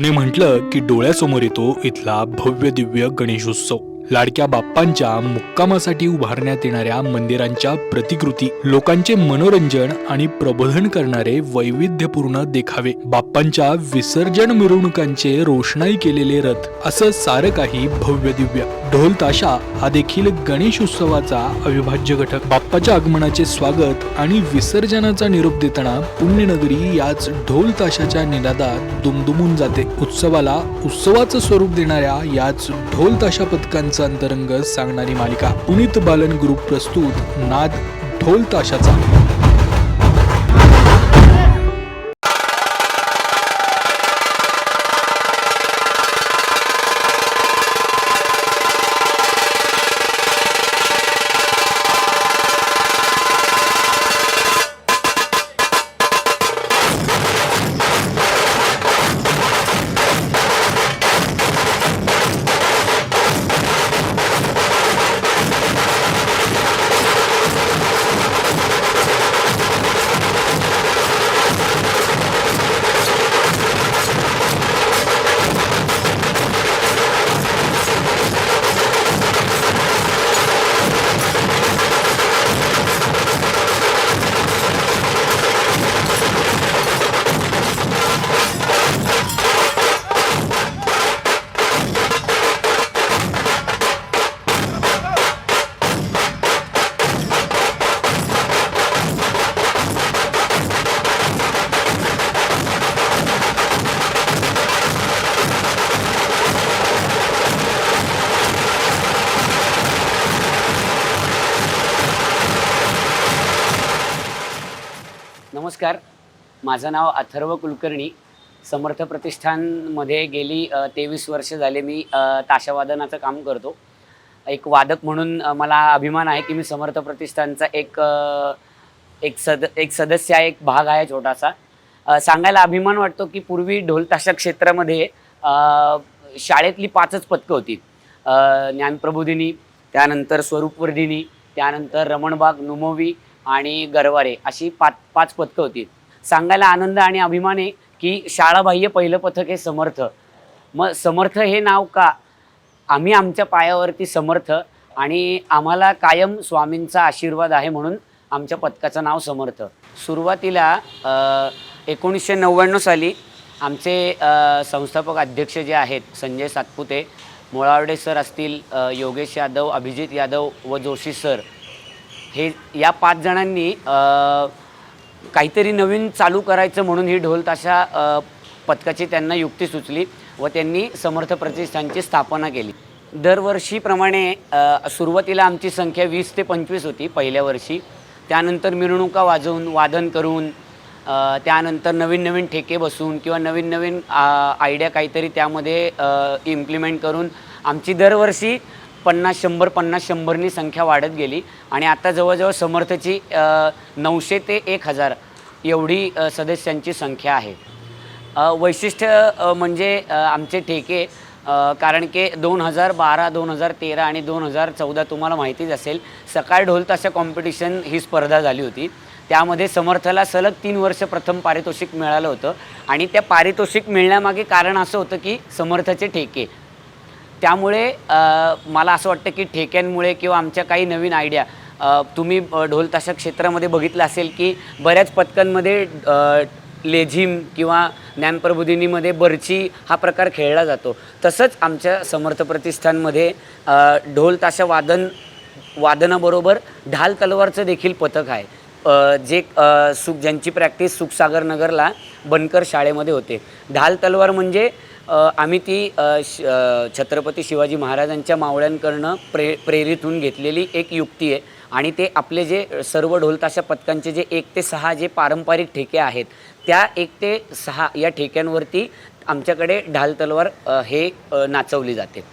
पुणे म्हटलं की डोळ्यासमोर येतो इथला भव्य दिव्य गणेशोत्सव. लाडक्या बाप्पांच्या मुक्कामासाठी उभारण्यात येणाऱ्या मंदिरांच्या प्रतिकृती लोकांचे मनोरंजन आणि प्रबोधन करणारे वैविध्यपूर्ण देखावे. बाप्पांच्या विसर्जन मिरवणुकांचे रोषणाई केलेले रथ असं सारं काही भव्य दिव्य ढोल ताशा हा देखील गणेश उत्सवाचा अविभाज्य घटक. बाप्पाच्या आगमनाचे स्वागत आणि विसर्जनाचा निरोप देताना पुण्यनगरी याच ढोल ताशाच्या निनादात दुमदुमून जाते. उत्सवाला उत्सवाचं स्वरूप देणाऱ्या याच ढोल ताशा पथकांचा अंतरंग सांगणारी मालिका. पुनीत बालन ग्रुप प्रस्तुत नाद ढोल ताशाचा. नमस्कार. माझं नाव अथर्व कुलकर्णी. समर्थ प्रतिष्ठानमध्ये गेली तेवीस वर्ष झाले मी ताशावादनाचं काम करतो. एक वादक म्हणून मला अभिमान आहे की मी समर्थ प्रतिष्ठानचा एक एक सद एक सदस्य आहे एक भाग आहे छोटासा. सांगायला अभिमान वाटतो की पूर्वी ढोल ताशा क्षेत्रामध्ये शाळेतली पाचच पदकं होती. ज्ञानप्रबोधिनी त्यानंतर स्वरूपवर्धिनी त्यानंतर रमणबाग नुमोवी आणि गरवारे अशी पाच पाच पदकं होती. सांगायला आनंद आणि अभिमान आहे की शाळाबाह्य पहिलं पथक हे समर्थ. मग समर्थ हे नाव का? आम्ही आमच्या पायावरती समर्थ आणि आम्हाला कायम स्वामींचा आशीर्वाद आहे म्हणून आमच्या पथकाचं नाव समर्थ. सुरुवातीला एकोणीसशे नव्याण्णव साली आमचे संस्थापक अध्यक्ष जे आहेत संजय सातपुते मोळावडे सर असतील योगेश यादव अभिजित यादव व जोशी सर हे या पाच जणांनी काहीतरी नवीन चालू करायचं म्हणून ही ढोल ताशा पथकाची त्यांना युक्ती सुचली व त्यांनी समर्थ प्रतिष्ठानची स्थापना केली. दरवर्षीप्रमाणे सुरुवातीला आमची संख्या वीस ते पंचवीस होती पहिल्या वर्षी. त्यानंतर मिरवणुका वाजवून वादन करून त्यानंतर नवीन नवीन ठेके बसून किंवा नवीन नवीन आयडिया काहीतरी त्यामध्ये इम्प्लिमेंट करून आमची दरवर्षी पन्नास शंभर पन्नास शंभरनी संख्या वाढत गेली. आणि आता जवळजवळ समर्थची नऊशे ते एक हजार एवढी सदस्यांची संख्या आहे. वैशिष्ट्य म्हणजे आमचे ठेके कारण की दोन हजार बारा दोन हजार तेरा आणि दोन हजार चौदा तुम्हाला माहितीच असेल सकाळ ढोल ताशा कॉम्पिटिशन ही स्पर्धा झाली होती. त्यामध्ये समर्थला सलग तीन वर्ष प्रथम पारितोषिक मिळालं होतं. आणि त्या पारितोषिक मिळण्यामागे कारण असं होतं की समर्थचे ठेके त्यामुळे मला असं वाटतं की ठेक्यांमुळे किंवा आमच्या काही नवीन आयडिया तुम्ही ढोल ताशा क्षेत्रामध्ये बघितलं असेल की बऱ्याच पथकांमध्ये लेझिम किंवा ज्ञानप्रबोधिनीमध्ये बर्ची हा प्रकार खेळला जातो. तसंच आमच्या समर्थ प्रतिष्ठानमध्ये ढोल ताशा वादन वादनाबरोबर ढाल तलवारचं देखील पथक आहे. जे सुख ज्यांची प्रॅक्टिस सुखसागर नगरला बनकर शाळेमध्ये होते. ढाल तलवार म्हणजे आम्ही ती श छत्रपती शिवाजी महाराजांच्या मावळ्यांकडनं प्रे प्रेरित होऊन घेतलेली एक युक्ती आहे. आणि ते आपले जे सर्व ढोलताशा पथकांचे जे एक ते सहा जे पारंपरिक ठेके आहेत त्या एक ते सहा या ठेक्यांवरती आमच्याकडे ढाल तलवार हे नाचवली जाते.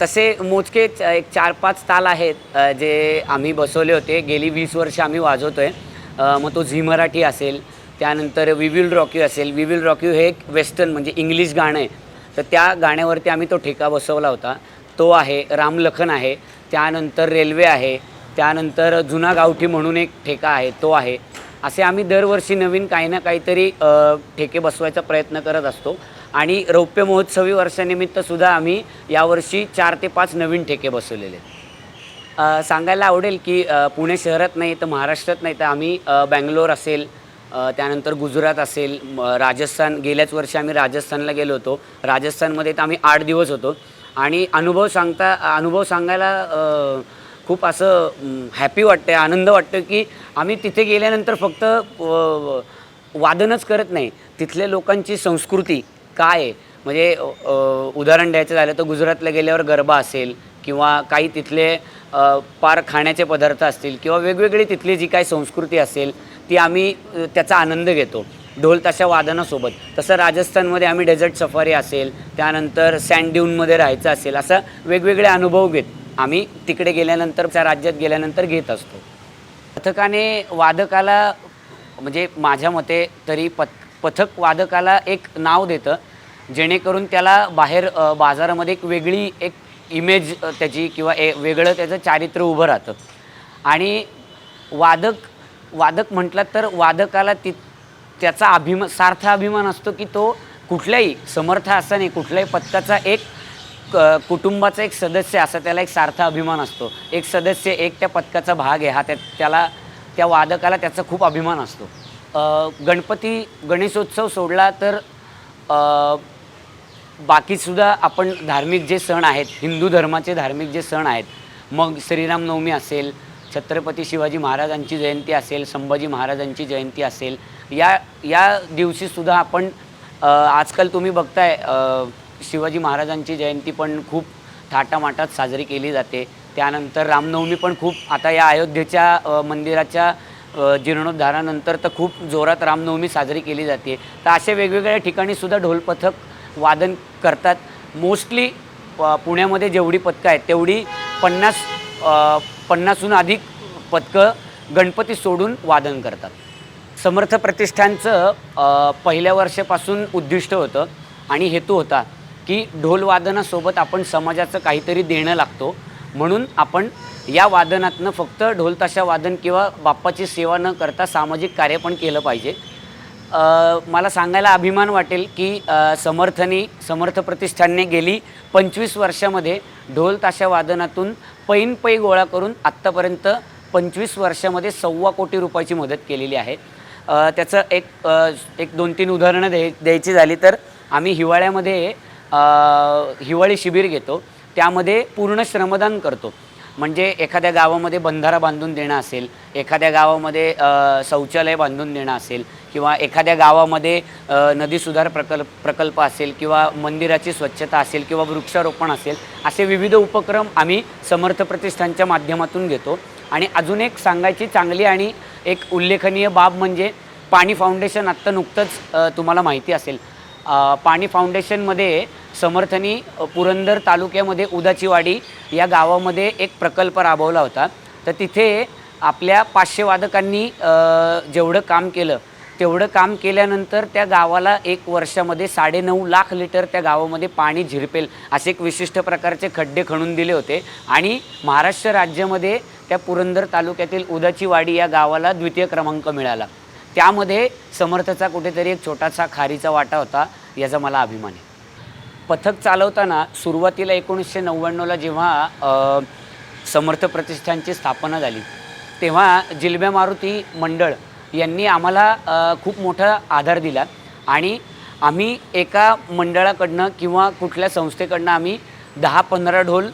तसे मोजके एक चार पाच ताल आहेत जे आम्ही बसवले होते. गेली वीस वर्ष आम्ही वाजवतो आहे मग तो झी मराठी असेल त्यानंतर वी विल रॉक यू असेल. वी विल रॉक यू हे एक वेस्टर्न म्हणजे इंग्लिश गाणं आहे. तर त्या गाण्यावरती आम्ही तो ठेका बसवला होता. तो आहे रामलखन आहे. त्यानंतर रेल्वे आहे. त्यानंतर जुना गावठी म्हणून एक ठेका आहे तो आहे. असे आम्ही दरवर्षी नवीन काही ना काहीतरी ठेके बसवायचा प्रयत्न करत असतो. आणि रौप्य महोत्सवी वर्षानिमित्तसुद्धा आम्ही यावर्षी चार ते पाच नवीन ठेके बसवलेले आहेत. सांगायला आवडेल की पुणे शहरात नाही तर महाराष्ट्रात नाही तर आम्ही बँगलोर असेल त्यानंतर गुजरात असेल म, राजस्थान गेल्याच वर्षी आम्ही राजस्थानला गेलो होतो. राजस्थानमध्ये तर आम्ही आठ दिवस होतो. आणि अनुभव सांगता अनुभव सांगायला खूप असं हॅपी वाटतं आहे आनंद वाटतो की आम्ही तिथे गेल्यानंतर फक्त वादनच करत नाही. तिथल्या लोकांची संस्कृती काय आहे? म्हणजे उदाहरण द्यायचं झालं तर गुजरातला गेल्यावर गरबा असेल किंवा काही तिथले पार खाण्याचे पदार्थ असतील किंवा वेगवेगळी तिथली जी काही संस्कृती असेल ती आम्ही त्याचा आनंद घेतो. ढोल ताशा वादनासोबत. तसं राजस्थानमध्ये आम्ही डेझर्ट सफारी असेल त्यानंतर सँड ड्यूनमध्ये राहायचं असेल असं वेगवेगळे अनुभव घेत आम्ही तिकडे गेल्यानंतर त्या राज्यात गेल्यानंतर घेत असतो. पथकाने वादकाला म्हणजे माझ्या मते तरी पथ पथक वादकाला एक नाव देतं जेणेकरून त्याला बाहेर बाजारामध्ये एक वेगळी एक इमेज त्याची किंवा ए वेगळं त्याचं चारित्र्य उभं राहतं. आणि वादक वादक म्हटलं तर वादकाला ति त्याचा अभिमान सार्थ अभिमान असतो की तो कुठल्याही समर्थ असा नाही कुठल्याही पथकाचा एक क- कुटुंबाचा एक सदस्य असा त्याला एक सार्थ अभिमान असतो. एक सदस्य एक त्या पथकाचा भाग आहे हा त्या त्याला त्या वादकाला त्याचा खूप अभिमान असतो. गणपती गणेशोत्सव सोडला तर बाकीसुद्धा आपण धार्मिक जे सण आहेत हिंदू धर्माचे धार्मिक जे सण आहेत मग श्रीरामनवमी असेल छत्रपती शिवाजी महाराजांची जयंती असेल संभाजी महाराजांची जयंती असेल या या दिवशीसुद्धा आपण आजकाल तुम्ही बघताय शिवाजी महाराजांची जयंती पण खूप थाटामाटात साजरी केली जाते. त्यानंतर रामनवमी पण खूप आता या अयोध्येच्या मंदिराच्या जीर्णोद्धारानंतर तर खूप जोरात रामनवमी साजरी केली जाते. तर अशा वेगवेगळ्या ठिकाणीसुद्धा ढोलपथक वादन करतात. मोस्टली पुण्यामध्ये जेवढी पथकं आहेत तेवढी पन्नास पन्नासहून अधिक पथकं गणपती सोडून वादन करतात. समर्थ प्रतिष्ठानचं पहिल्या वर्षापासून उद्दिष्ट होतं आणि हेतू होता की ढोल वादनासोबत आपण समाजाचं काहीतरी देणं लागतो. म्हणून आपण या वादनातनं फक्त ढोलताशा वादन किंवा बाप्पाची सेवा न करता सामाजिक कार्य पण केलं पाहिजे. मला सांगायला अभिमान वाटेल की समर्थनी समर्थ प्रतिष्ठानने गेली पंचवीस वर्षामध्ये ढोल ताशा वादनातून पैन पै गोळा करून आत्तापर्यंत पंचवीस वर्षामध्ये सव्वा कोटी रुपयाची मदत केलेली आहे. त्याचं एक एक दोन तीन उदाहरणं द्याय द्यायची झाली तर आम्ही हिवाळ्यामध्ये हिवाळी शिबिर घेतो. त्यामध्ये पूर्ण श्रमदान करतो. म्हणजे एखाद्या गावामध्ये बंधारा बांधून देणं असेल एखाद्या गावामध्ये शौचालय बांधून देणं असेल किंवा एखाद्या गावामध्ये नदी सुधार प्रकल्प प्रकल्प असेल किंवा मंदिराची स्वच्छता असेल किंवा वृक्षारोपण असेल असे विविध उपक्रम आम्ही समर्थ प्रतिष्ठानच्या माध्यमातून घेतो. आणि अजून एक सांगायची चांगली आणि एक उल्लेखनीय बाब म्हणजे पाणी फाउंडेशन आत्ता नुकतंच तुम्हाला माहिती असेल. पाणी फाउंडेशनमध्ये समर्थनी पुरंदर तालुक्यामध्ये उदाचीवाडी या गावामध्ये एक प्रकल्प राबवला होता. तर तिथे आपल्या पाचशे वादकांनी जेवढं काम केलं तेवढं काम केल्यानंतर त्या गावाला एक वर्षामध्ये साडेनऊ लाख लिटर त्या गावामध्ये पाणी झिरपेल असे एक विशिष्ट प्रकारचे खड्डे खणून दिले होते आणि महाराष्ट्र राज्यामध्ये त्या पुरंदर तालुक्यातील उदाचीवाडी या गावाला द्वितीय क्रमांक मिळाला. त्यामध्ये समर्थचा कुठेतरी एक छोटासा खारीचा वाटा होता याचा मला अभिमान आहे. पथक चालवताना सुरुवातीला एकोणीसशे नव्याण्णवला जेव्हा समर्थ प्रतिष्ठानची स्थापना झाली तेव्हा जिलब्या मारुती मंडळ यांनी आम्हाला खूप मोठा आधार दिला आणि आम्ही एका मंडळाकडनं किंवा कुठल्या संस्थेकडनं आम्ही दहा पंधरा ढोल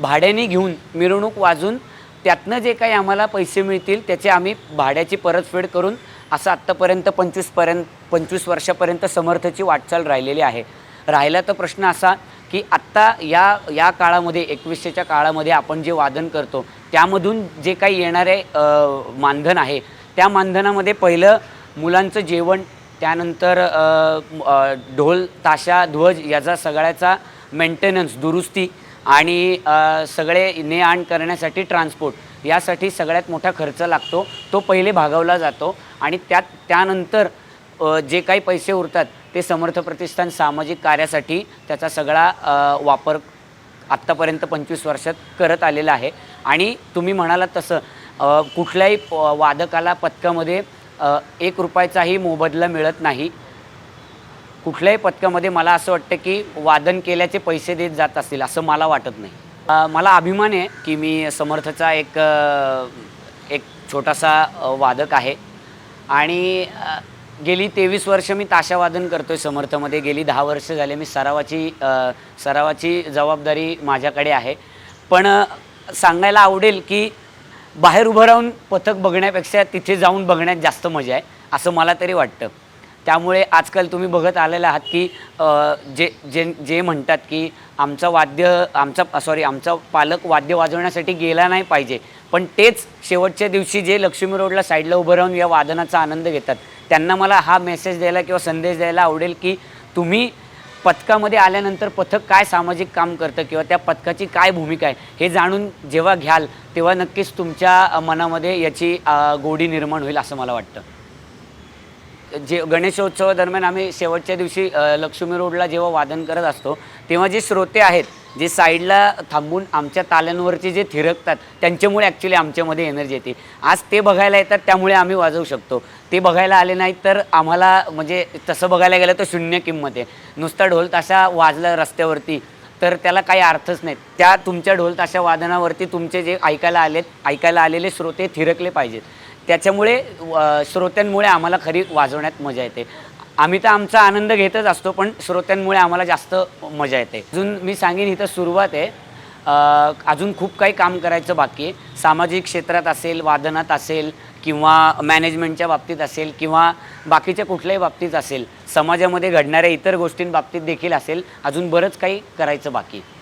भाड्याने घेऊन मिरवणूक वाजून त्यातनं जे काही आम्हाला पैसे मिळतील त्याचे आम्ही भाड्याची परतफेड करून असं आत्तापर्यंत पंचवीसपर्यंत पंचवीस वर्षापर्यंत समर्थची वाटचाल राहिलेली आहे. राहिला तर प्रश्न असा की आत्ता या या काळामध्ये एकवीसशेच्या काळामध्ये आपण जे वादन करतो त्यामधून जे काही येणारे मानधन आहे त्या मानधनामध्ये पहिलं मुलांचं जेवण त्यानंतर ढोल ताशा ध्वज याचा सगळ्याचा मेंटेनन्स दुरुस्ती आणि सगळे ने आण करण्यासाठी ट्रान्सपोर्ट यासाठी सगळ्यात मोठा खर्च लागतो. तो पहिले भागवला जातो आणि त्यात त्यानंतर जे काही पैसे उरतात ते समर्थ प्रतिष्ठान सामाजिक कार्यासाठी त्याचा सगळा वापर आत्तापर्यंत पंचवीस वर्षात करत आलेला आहे. आणि तुम्ही म्हणालात तसं कुठल्याही प- वादकाला पथकामध्ये एक रुपयाचाही मोबदला मिळत नाही. कुठल्याही पथकामध्ये मला असं वाटतं की वादन केल्याचे पैसे देत जात असतील असं मला वाटत नाही. मला अभिमान आहे की मी समर्थचा एक एक छोटासा वादक आहे. आणि गेली तेवीस वर्ष मी ताशावादन करतो आहे समर्थमध्ये. गेली दहा वर्ष झाले मी सरावाची सरावाची जबाबदारी माझ्याकडे आहे. पण सांगायला आवडेल की बाहेर उभं राहून पथक बघण्यापेक्षा तिथे जाऊन बघण्यात जास्त मजा आहे असं मला तरी वाटतं. त्यामुळे आजकाल तुम्ही बघत आलेले आहात की जे जे जे म्हणतात की आमचं वाद्य आमचा सॉरी आमचा पालक वाद्य वाजवण्यासाठी गेला नाही पाहिजे. पण तेच शेवटच्या दिवशी जे लक्ष्मी रोडला साईडला उभं राहून या वादनाचा आनंद घेतात. त्यांना मला हा मेसेज द्यायला किंवा संदेश द्यायला आवडेल की तुम्ही पथकामध्ये आल्यानंतर पथक काय सामाजिक काम करतं किंवा त्या पथकाची काय भूमिका आहे हे जाणून जेव्हा घ्याल तेव्हा नक्कीच तुमच्या मनामध्ये याची गोडी निर्माण होईल असं मला वाटतं. जे गणेशोत्सवादरम्यान आम्ही शेवटच्या दिवशी लक्ष्मी रोडला जेव्हा वादन करत असतो तेव्हा जे श्रोते आहेत जे साईडला थांबून आमच्या ताल्यांवरचे जे थिरकतात त्यांच्यामुळे ॲक्च्युली आमच्यामध्ये एनर्जी येते. आज ते बघायला येतात त्यामुळे आम्ही वाजवू शकतो. ते बघायला आले नाहीत तर आम्हाला म्हणजे तसं बघायला गेलं तर शून्य किंमत आहे. नुसता ढोल ताशा वाजला रस्त्यावरती तर त्याला काही अर्थच नाही. त्या तुमच्या ढोल ताशा वादनावरती तुमचे जे ऐकायला आलेत ऐकायला आलेले श्रोते थिरकले पाहिजेत. त्याच्यामुळे श्रोत्यांमुळे आम्हाला खरी वाजवण्यात मजा येते. आम्ही तर आमचा आनंद घेतच असतो पण श्रोत्यांमुळे आम्हाला जास्त मजा येते. अजून मी सांगेन इथं सुरुवात आहे. अजून खूप काही काम करायचं बाकी आहे. सामाजिक क्षेत्रात असेल वादनात असेल किंवा मॅनेजमेंटच्या बाबतीत असेल किंवा बाकीच्या कुठल्याही बाबतीत असेल समाजामध्ये घडणाऱ्या इतर गोष्टींबाबतीत देखील असेल अजून बरंच काही करायचं बाकी आहे.